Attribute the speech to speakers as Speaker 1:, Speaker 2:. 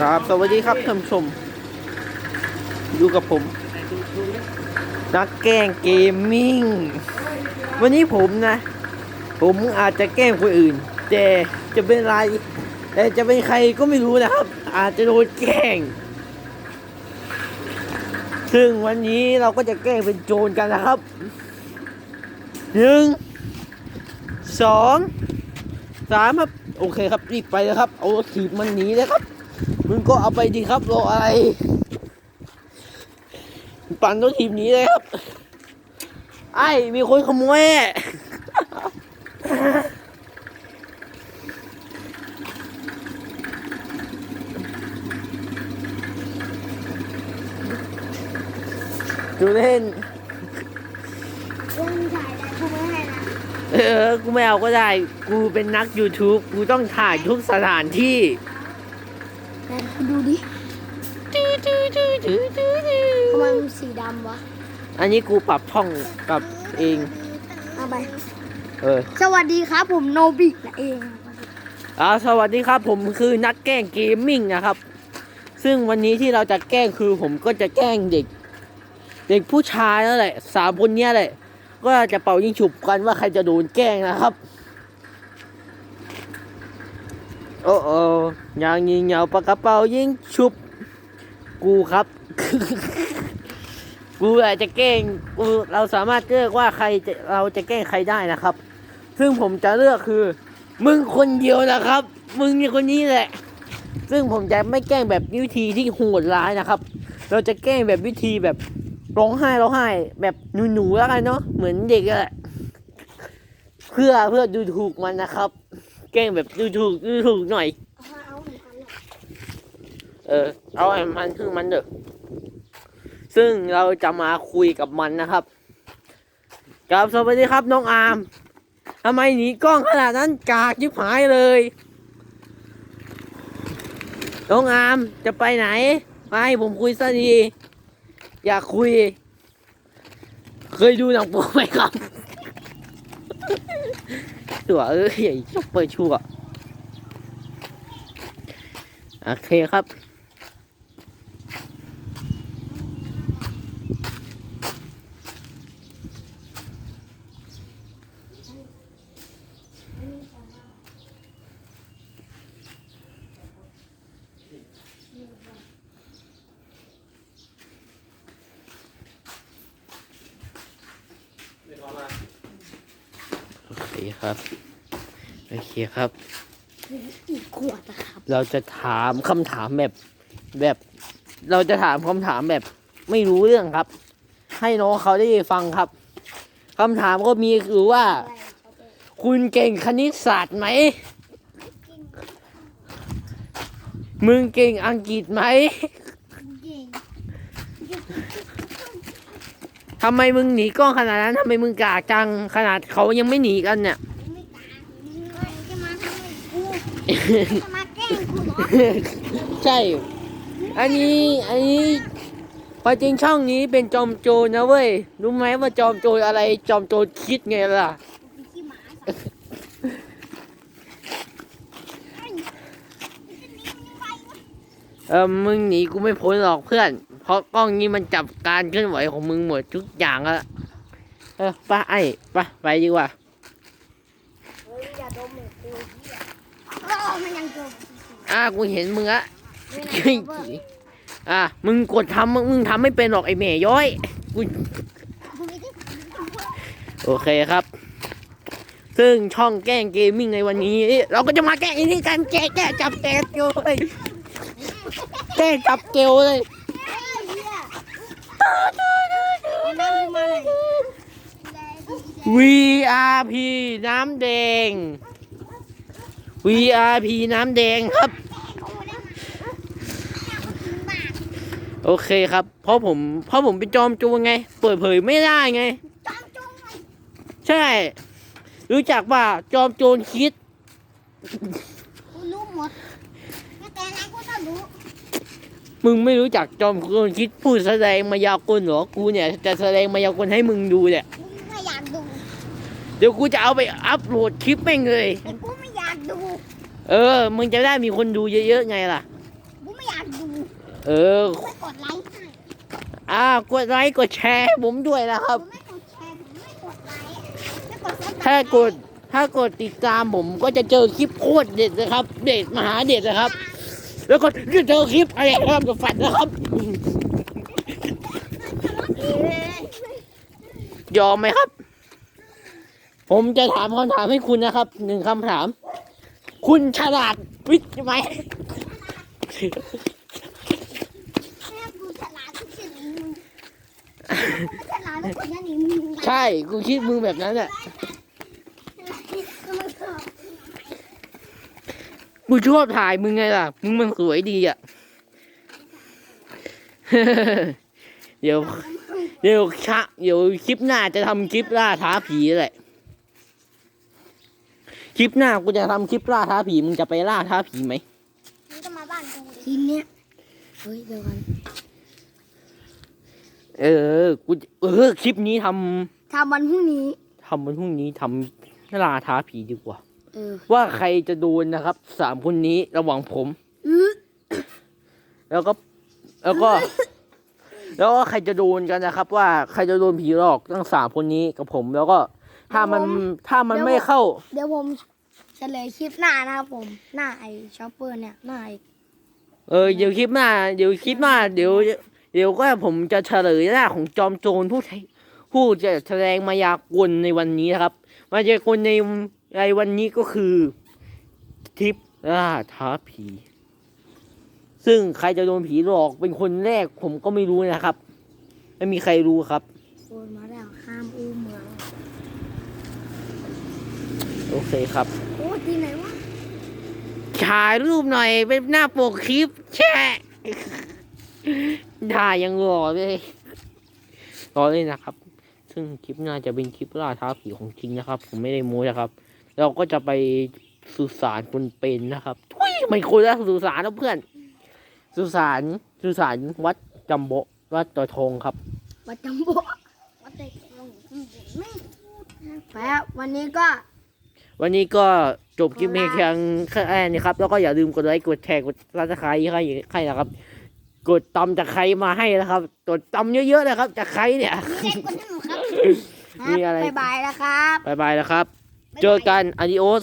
Speaker 1: ครับ สวัสดีครับท่านผู้ชม อยู่กับผม นักแกล้งเกมมิ่ง วันนี้ผมนะ ผมอาจจะแกล้งคนอื่น แต่จะเป็นไร แต่จะเป็นใครก็ไม่รู้นะครับ อาจจะโดนแกล้ง ซึ่งวันนี้เราก็จะแกล้งเป็นโจรกันนะครับ หนึ่ง สอง สามครับ โอเคครับ รีบไปเลยครับ เอารถถีบมันหนีเลยครับ มึงก็เอาไปดีครับรออะไร ปั่นรถถีบหนีเลยครับ ไอ้ มีคนขโมยอะดูเล่น
Speaker 2: กูมึงถ่ายได้กูไม่ให้นะ
Speaker 1: เออ กูไม่เอาก็ได้ กูเป็นนัก YouTube กูต้องถ่ายทุกสถานที่
Speaker 2: แต่กู ดูดิทำไมมันสีดำวะ
Speaker 1: อันนี้กูปรับช่องกับเอง
Speaker 2: เอาไป
Speaker 1: เออ
Speaker 2: สวัสดีครับผมโนบินะเอง
Speaker 1: อ่าสวัสดีครับผมคือนักแกล้งเกมมิ่งนะครับ ซึ่งวันนี้ที่เราจะแกล้งคือผมก็จะแกล้งเด็ก เด็กผู้ชายนั่นแหละสามคนเนี้ยแหละ ก็จะเป่ายิงฉุบกันว่าใครจะโดนแกล้งนะครับ โอ้โอ้ยางยิงเหยาปากกระเป๋ายิงฉุบ กูครับ กูอาจจะแกล้งกูเราสามารถเลือกว่าใครจะเราจะแกล้งใครได้นะครับ ซึ่งผมจะเลือกคือ มึงคนเดียวนะครับ มึงนี่คนนี้แหละ ซึ่งผมจะไม่แกล้งแบบวิธีที่โหดร้ายนะครับ เราจะแกล้งแบบวิธีแบบร้องไห้ร้องไห้ แบบหนูๆแล้วกันเนาะเหมือนเด็กแหละเพื่อเพื่อดูถูกมันนะครับ แกล้งแบบดูถูกดูถูกหน่อย
Speaker 2: เอาเหมือนกันแหละ
Speaker 1: เออ เอาไอ้มันคือมันเถอะซึ่งเราจะมาคุยกับมันนะครับกับสวัสดีครับน้องอาร์มทำไมหนีกล้องขนาดนั้นกากยิบหายเลย น้องอาร์มจะไปไหนมาให้ผมคุยซะดี อยากคุย เคยดูหนังโป๊ไหมครับ ตัวเอ้ยชอบเปิดชั่วโอเคครับ คครับ โอเคครับ
Speaker 2: อีกขวดนะครับ
Speaker 1: เราจะถามคำถามแบบแบบ เราจะถามคำถามแบบ ไม่รู้เรื่องครับ ให้น้องเขาได้ฟังครับคำถามก็มีคือว่า คุณเก่งคณิตศาสตร์ไหม มึงเก่งอังกฤษไหม
Speaker 2: เก่ง
Speaker 1: ทำไมมึงหนีกล้องขนาดนั้นทำไมมึงกากจังขนาดเขายังไม่หนีกันเนี่ย
Speaker 2: ไม่ตามมึงเลยจะมาทำไมกูจะมาแกล้งกูเหรอ
Speaker 1: ใช่ อันนี้อันนี้ความจริงช่องนี้เป็นจอมโจรนะเว้ยรู้ไหมว่าจอมโจรอะไรจอมโจรคิดไงล่ะ
Speaker 2: เอ
Speaker 1: อมึงหนีกูไม่พ้นหรอกเพื่อน ราะกล้องนี้มันจับการเคลื่อนไหวของมึงหมดทุกอย่างอะเออไป้าไอ้ไป้าไปดีกว่า
Speaker 2: เฮ้ยอย่าดมเหมือนกูเหี้ยเออมันยังดม
Speaker 1: อ่ากูเห็นมึงอะ
Speaker 2: ไม่ไหนเว้ย
Speaker 1: อะมึงกดทำมึงมึงทำไม่เป็นหรอกไอ้แม่ย้อยกู
Speaker 2: กูไม่ได้ทำเว้ย
Speaker 1: โอเคครับ ซึ่งช่องแกล้งเกมมิ่งในวันนี้ เราก็จะมาแกล้งอันนี้กันแกะแกะจับแกะเกลเลยแกะจับเกลเลย
Speaker 2: นั่งมาเลย
Speaker 1: VRP น้ำแดง VRP น้ำแดงครับ โอเคครับ เพราะผมเพราะผมเป็นจอมจรไง เปิดเผยไม่ได้ไง ใช่ รู้จักว่าจอมโจรคิด
Speaker 2: กูรู้หมดแต่ไหนกูต้องรู้
Speaker 1: มึงไม่รู้จักจอมโจรคิดพูดแสดงมายากลเหรอ กูเนี่ยจะแสดงมายากลให้มึงดูเนี่ย
Speaker 2: กูไม่อยากดู
Speaker 1: เดี๋ยวกูจะเอาไปอัพโหลดคลิปแม่งเลย
Speaker 2: แต่กูไม่อยากดู
Speaker 1: เออ มึงจะได้มีคนดูเยอะๆไงล่ะ
Speaker 2: กูไม่อยากดู
Speaker 1: เออ
Speaker 2: ไม่กดไลค์ให้
Speaker 1: อ่ากดไลค์กดแชร์ให้ผมด้วยนะครับ
Speaker 2: ผมไม่กดแชร์ผมไม่กดไลค์ไม่กดซับ
Speaker 1: ถ้ากดถ้ากดติดตามผมก็จะเจอคลิปโคตรเด็ดนะครับ เด็ดมหาเด็ดนะครับ แล้วก็จะเจอคลิปอะไรครับกับฝันนะครับ ยอมไหมครับ ผมจะถามคำถามให้คุณนะครับหนึ่งคำถาม คุณฉลาดวิทย์ไหม
Speaker 2: แม่กูฉลาดทุกสิ่งมึงไม่ฉลาดทุกสิ่งนี่มึง
Speaker 1: ใช่ กูคิดมึงแบบนั้นแหละ กูชอบถ่ายมึงไงล่ะ มึงมันสวยดีอะ เดี๋ยว เดี๋ยวชะเดี๋ยวคลิปหน้าจะทำคลิปล่าท้าผีแหละคลิปหน้ากูจะทำคลิปล่าท้าผีมึงจะไปล่าท้าผีไหม
Speaker 2: มึงก็มาบ้านกู
Speaker 3: ทีเนี้ยเฮ้ยเดี๋ยวกัน
Speaker 1: เออกูเออคลิปนี้ท
Speaker 3: ทำวันพรุ่งนี้ำ
Speaker 1: ทำวันพรุ่งนี้ทำล่าท้าผีดีกว่า
Speaker 3: เออ
Speaker 1: ว่าใครจะโดนนะครับสามคนนี้ระหว่างผม
Speaker 3: อื้อ
Speaker 1: แล้วก็แล้วก็ แล้วก็ใครจะโดนกันนะครับ ว่าใครจะโดนผีหลอกทั้งสามคนนี้กับผม แล้วก็ถ้ามันถ้ามันไม่เข้า
Speaker 3: เดี๋ยวผมเฉลยคลิปหน้านะครับผมหน้าไอช็อปเปอร์เนี่ยหน้าไอ
Speaker 1: เออเดี๋ยวคลิปหน้าเดี๋ยวคลิปหน้าเดี๋ยว เดี๋ยวก็ผมจะเฉลยหน้าของจอมโจรผู้ใช้ผู้จะแสดงมายากลในวันนี้นะครับมายากลใน ในวันนี้ก็คือทิปล่าท้าผี ซึ่งใครจะโดนผีหลอกเป็นคนแรกผมก็ไม่รู้นะครับ ไม่มีใครรู้ครับ
Speaker 3: โอนมาแล้วห้ามอู้เมือง
Speaker 1: โอเคครับ
Speaker 3: โอ้ที่ไหนวะ
Speaker 1: ถ่ายรูปหน่อยเป็นหน้าปกคลิป แช่ถ่ายยังหล่อเลยรอเลยนะครับ ซึ่งคลิปหน้าจะเป็นคลิปล่าท้าผีของจริงนะครับ ผมไม่ได้โม้นะครับ เราก็จะไปสุสานคนเป็นนะครับทุยไม่คนละสุสานนะเพื่อน สุสานสุสานวัดจำโบะวัดต่อทงครับ
Speaker 3: วัดจัมโบ้
Speaker 2: ว่าแต่ลงไม่
Speaker 3: แล้ววันนี้ก็
Speaker 1: วันนี้ก็จบคลิปเพียงแค่แค่นี้ครับ แล้วก็อย่าลืมกดไลค์กดแชร์กดซับสไครต์ให้ให้นะครับ กดตำจากใครมาให้นะครับ กดตำเยอะๆนะครับจากใครเนี่ย
Speaker 2: มีอะไรกดให้หนูครับ
Speaker 1: มีอะไร
Speaker 3: บายบายแล้วครับ
Speaker 1: บายบายแล้วครับ เจอกันอาดิโอส